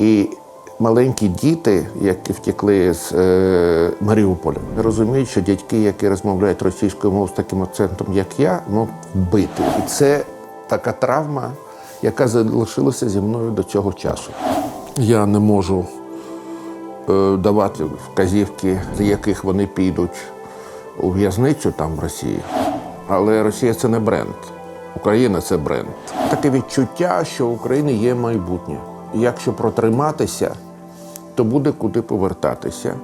І маленькі діти, які втекли з е, Маріуполя, розуміють, що дядьки, які розмовляють російською мовою з таким акцентом, як я, можуть вбити. І це така травма, яка залишилася зі мною до цього часу. Я не можу е, давати вказівки, за яких вони підуть у в'язницю там в Росії. Але Росія це не бренд. Україна це бренд. Таке відчуття, що в України є майбутнє. Якщо протриматися, то буде куди повертатися.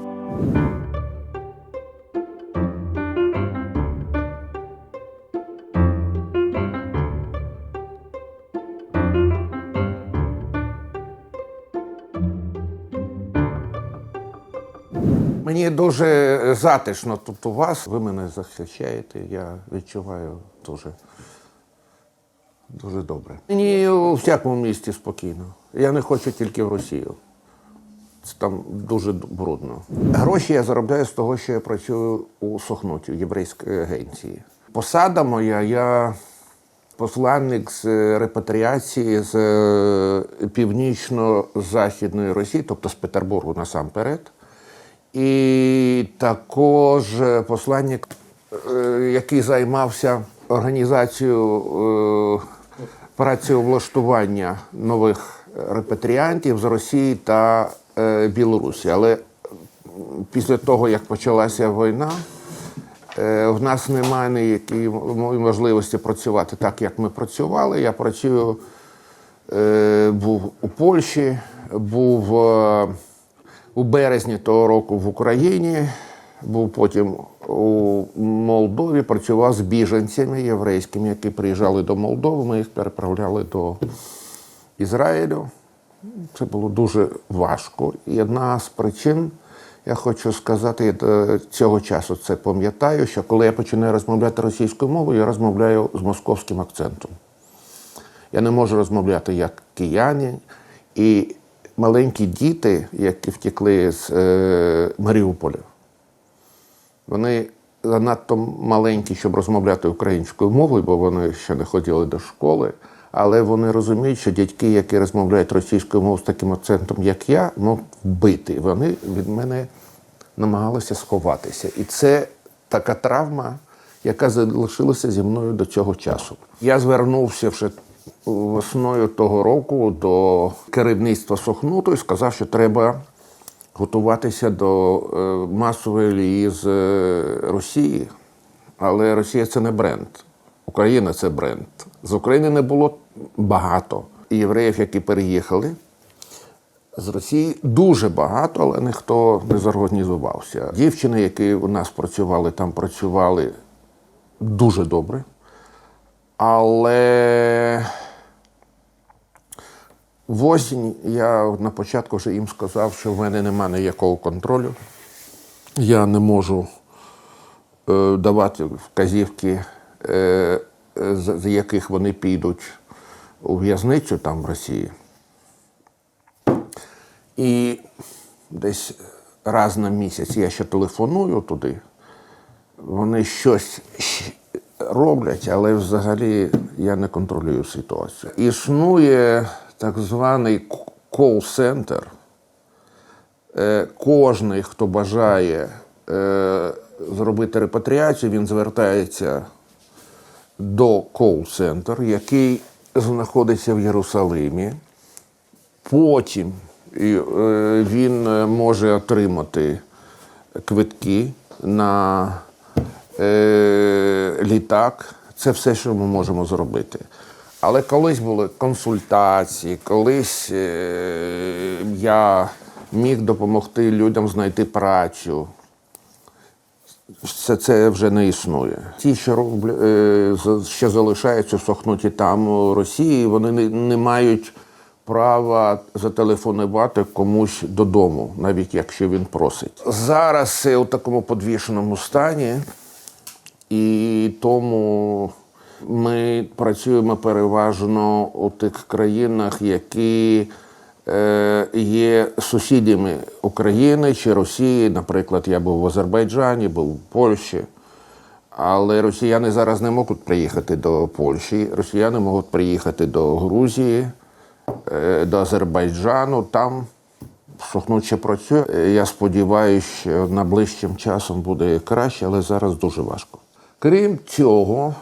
Мені дуже затишно тут у вас. Ви мене захищаєте. Я відчуваю дуже, дуже добре. Мені у всякому місті спокійно. Я не хочу тільки в Росію. Це там дуже брудно. Гроші я заробляю з того, що я працюю у Сохнуті, в єврейській агенції. Посада моя, я посланник з репатріації з е, північно-західної Росії, тобто з Петербургу насамперед. І також посланник, е, який займався організацією е, працевлаштування нових репатріантів з Росії та е, Білорусі. Але після того, як почалася війна, е, в нас немає ніякої можливості працювати так, як ми працювали. Я працюю, е, був у Польщі, був е, у березні того року в Україні, був потім у Молдові, працював з біженцями єврейськими, які приїжджали до Молдови. Ми їх переправляли до Ізраїлю. Це було дуже важко. І одна з причин, я хочу сказати, я до цього часу це пам'ятаю, що коли я починаю розмовляти російською мовою, я розмовляю з московським акцентом. Я не можу розмовляти як кияні. І маленькі діти, які втекли з е, Маріуполя, вони занадто маленькі, щоб розмовляти українською мовою, бо вони ще не ходили до школи. Але вони розуміють, що дядьки, які розмовляють російською мовою з таким акцентом, як я, можуть вбити. Вони від мене намагалися сховатися. І це така травма, яка залишилася зі мною до цього часу. Я звернувся вже весною того року до керівництва Сохнуту і сказав, що треба готуватися до е, масової лії з е, Росії. Але Росія це не бренд. Україна це бренд. З України не було багато євреїв, які переїхали. З Росії дуже багато, але ніхто не зорганізувався. Дівчини, які у нас працювали, там працювали дуже добре. Але в осінь я на початку вже їм сказав, що в мене немає ніякого контролю. Я не можу е, давати вказівки, е, з, з яких вони підуть у в'язницю там в Росії. І десь раз на місяць я ще телефоную туди. Вони щось роблять, але взагалі я не контролюю ситуацію. Існує так званий кол-центр. Е, Кожний, хто бажає е, зробити репатріацію, він звертається до кол-центр, який знаходиться в Єрусалимі. Потім е, він може отримати квитки на літак. Це все, що ми можемо зробити. Але колись були консультації, колись е, я міг допомогти людям знайти працю. Це, це вже не існує. Ті, що роблять, е, ще залишаються Сохнуті там у Росії, вони не, не мають права зателефонувати комусь додому, навіть якщо він просить. Зараз це у такому подвішеному стані, і тому ми працюємо переважно у тих країнах, які е, є сусідами України чи Росії. Наприклад, я був в Азербайджані, був в Польщі. Але росіяни зараз не можуть приїхати до Польщі, росіяни можуть приїхати до Грузії, е, до Азербайджану. Там Сухнут ще працює. Е, Я сподіваюся, що найближчим часом буде краще, але зараз дуже важко. Крім цього,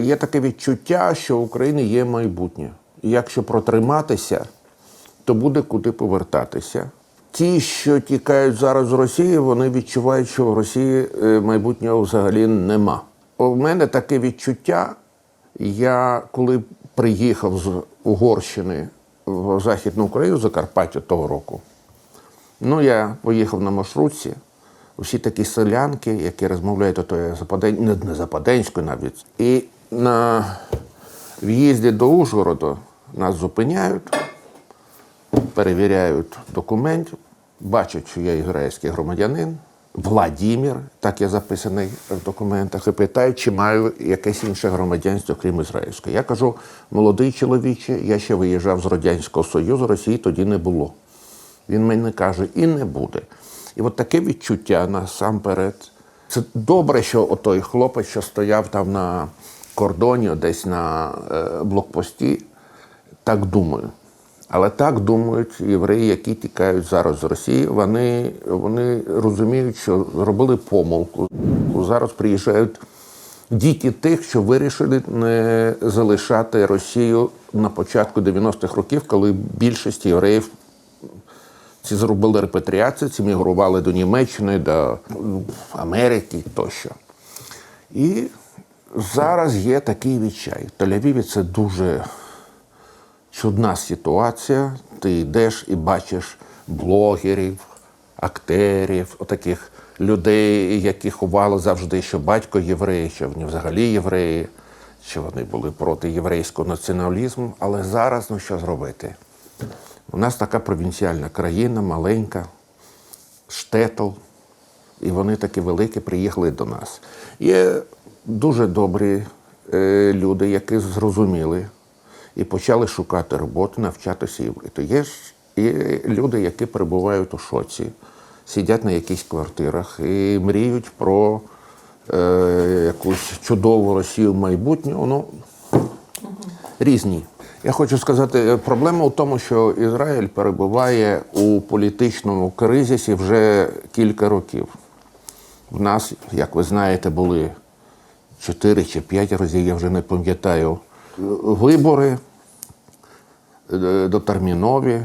є таке відчуття, що в Україні є майбутнє. І якщо протриматися, то буде куди повертатися. Ті, що тікають зараз з Росії, вони відчувають, що в Росії е, майбутнього взагалі нема. У мене таке відчуття. Я коли приїхав з Угорщини в Західну Україну, Закарпаття того року, ну я поїхав на маршрутці. Усі такі селянки, які розмовляють ото западень, не, не западенською навіть. І на в'їзді до Ужгороду нас зупиняють, перевіряють документ, бачать, що я ізраїльський громадянин, Владімір, так я записаний в документах, і питають, чи маю якесь інше громадянство, крім ізраїльського. Я кажу, молодий чоловіче, я ще виїжджав з Радянського Союзу, Росії тоді не було. Він мені каже, і не буде. І от таке відчуття насамперед. Це добре, що отой хлопець, що стояв там на кордоні, десь на е, блокпості, так думаю. Але так думають євреї, які тікають зараз з Росії. Вони, вони розуміють, що зробили помилку. Зараз приїжджають діти тих, що вирішили не залишати Росію на початку 90-х років, коли більшість євреїв ці зробили репатріацію, ці мігрували до Німеччини, до Америки тощо. І зараз є такий відчай. В Тель-Авіві це дуже чудна ситуація. Ти йдеш і бачиш блогерів, актерів, отаких людей, які ховали завжди, що батько єврей, що вони взагалі євреї, що вони були проти єврейського націоналізму. Але зараз ну що зробити? У нас така провінціальна країна, маленька, штетл, і вони такі великі приїхали до нас. Є дуже добрі е, люди, які зрозуміли і почали шукати роботу, навчатися івриту. Є ж і люди, які перебувають у шоці, сидять на якихось квартирах і мріють про е, якусь чудову Росію майбутнього. Ну, різні. Я хочу сказати, проблема в тому, що Ізраїль перебуває у політичному кризисі вже кілька років. В нас, як ви знаєте, були 4 чи 5 разів, я вже не пам'ятаю, вибори е, дотермінові.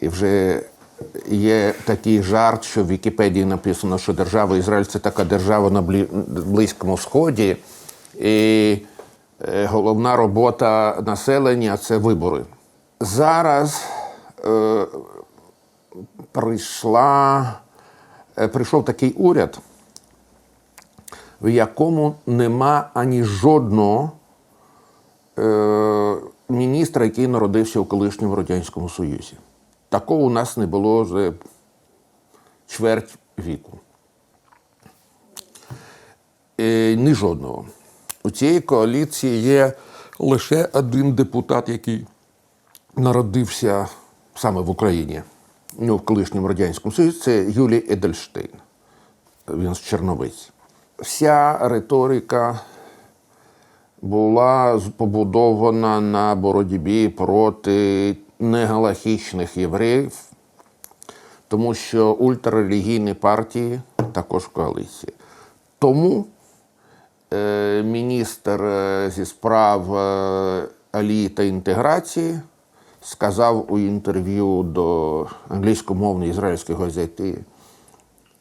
І вже є такий жарт, що в Вікіпедії написано, що держава Ізраїль це така держава на Близькому Сході. І е, головна робота населення це вибори. Зараз е, прийшла, е, прийшов такий уряд, в якому нема ані жодного е, міністра, який народився у колишньому Радянському Союзі. Такого у нас не було вже чверть віку. Е, ні жодного. У цій коаліції є лише один депутат, який народився саме в Україні, ну, в колишньому Радянському Союзі, це Юлій Едельштейн. Він з Черновиць. Вся риторика була побудована на боротьбі проти негалахічних євреїв, тому що ультрарелігійні партії також в коаліції. Тому міністр е, зі справ е, Алії та інтеграції сказав у інтерв'ю до англійськомовної ізраїльської газети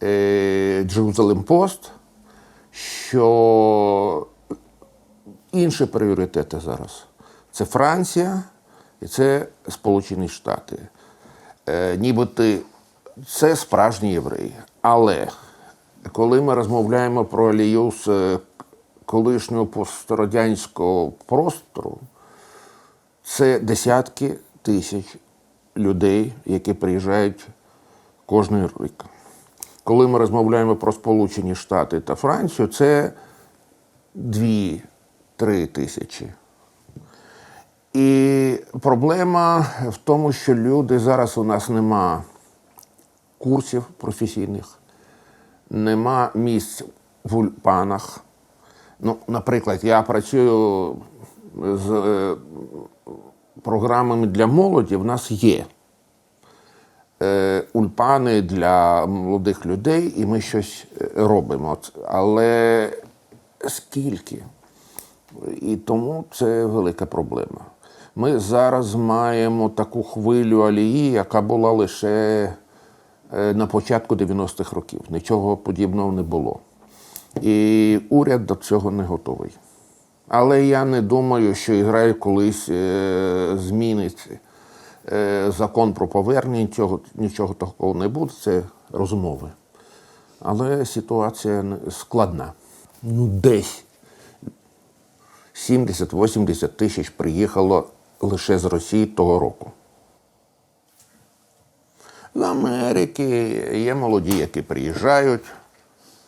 е, Jerusalem Post, що інші пріоритети зараз це Франція і це Сполучені Штати. Е, нібито це справжні євреї. Але коли ми розмовляємо про алію з е, колишнього пострадянського простору, це десятки тисяч людей, які приїжджають кожен рік. Коли ми розмовляємо про Сполучені Штати та Францію, це 2-3 тисячі. І проблема в тому, що люди зараз у нас нема курсів професійних, нема місць в ульпанах. Ну, наприклад, я працюю з е, програмами для молоді, в нас є е, ульпани для молодих людей, і ми щось е, робимо. Але скільки? І тому це велика проблема. Ми зараз маємо таку хвилю алії, яка була лише на початку 90-х років. Нічого подібного не було. І уряд до цього не готовий. Але я не думаю, що Ізраїль колись е, змінить е, закон про повернення, нічого, нічого такого не буде, це розмови. Але ситуація складна. Ну, десь 70-80 тисяч приїхало лише з Росії того року. З Америки є молоді, які приїжджають,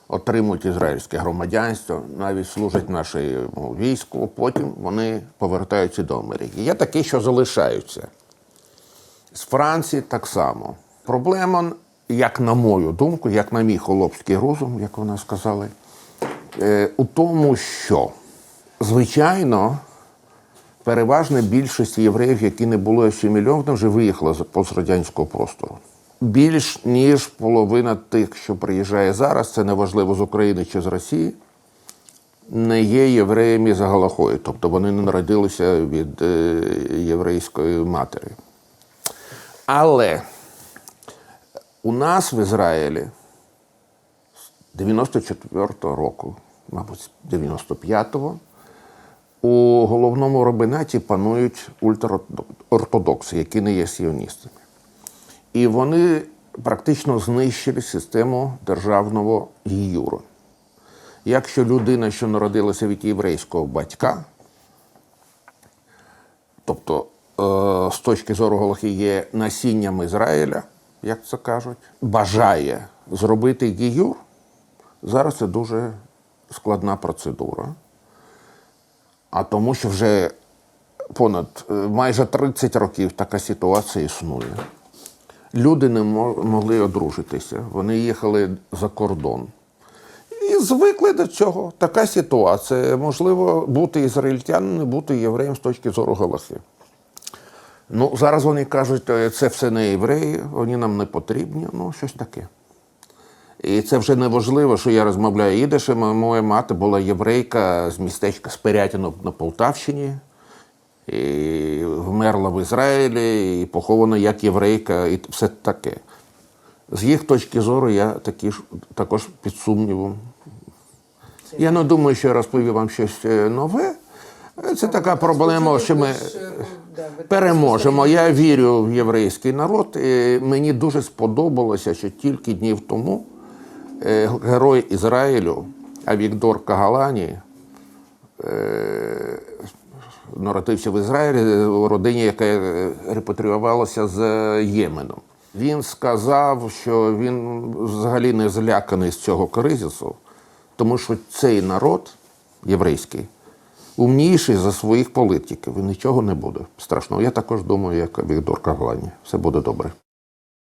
отримують ізраїльське громадянство, навіть служать нашому війську, потім вони повертаються до Америки. Є такі, що залишаються. З Франції так само. Проблема, як на мою думку, як на мій холопський розум, як вона сказали, е, у тому, що, звичайно, переважна більшість євреїв, які не були асимільовані, вже виїхали з пострадянського простору. Більш ніж половина тих, що приїжджає зараз, це неважливо з України чи з Росії, не є євреями за Галахою, тобто вони не народилися від е, єврейської матері. Але у нас в Ізраїлі з 94-го року, мабуть, з 95-го, у головному робинаті панують ультраортодокси, які не є сіоністами. І вони практично знищили систему державного гіюру. Якщо людина, що народилася від єврейського батька, тобто е, з точки зору Галахи є насінням Ізраїля, як це кажуть, бажає зробити гіюр, зараз це дуже складна процедура. А тому, що вже понад е, майже 30 років така ситуація існує. Люди не могли одружитися, вони їхали за кордон. І звикли до цього. Така ситуація. Можливо, бути ізраїльтянином, не бути євреєм з точки зору Галахи. Ну, зараз вони кажуть, «Е, це все не євреї, вони нам не потрібні, ну, щось таке. І це вже не важливо, що я розмовляю їдишем. а Моя мати була єврейка з містечка Спирятино на Полтавщині. І вмерла в Ізраїлі, і похована як єврейка, і все таке. З їх точки зору я такі ж, також під сумнівом. Я не думаю, що я розповів вам щось е, нове. Це така проблема, що ми переможемо. Я вірю в єврейський народ. І мені дуже сподобалося, що тільки днів тому е, герой Ізраїлю Авікдор Кагалані е, народився в Ізраїлі у родині, яка е, репатріювалася з Ємену. Він сказав, що він взагалі не зляканий з цього кризису, тому що цей народ єврейський умніший за своїх політиків. І нічого не буде страшного. Я також думаю, як Віктор Каглані. Все буде добре.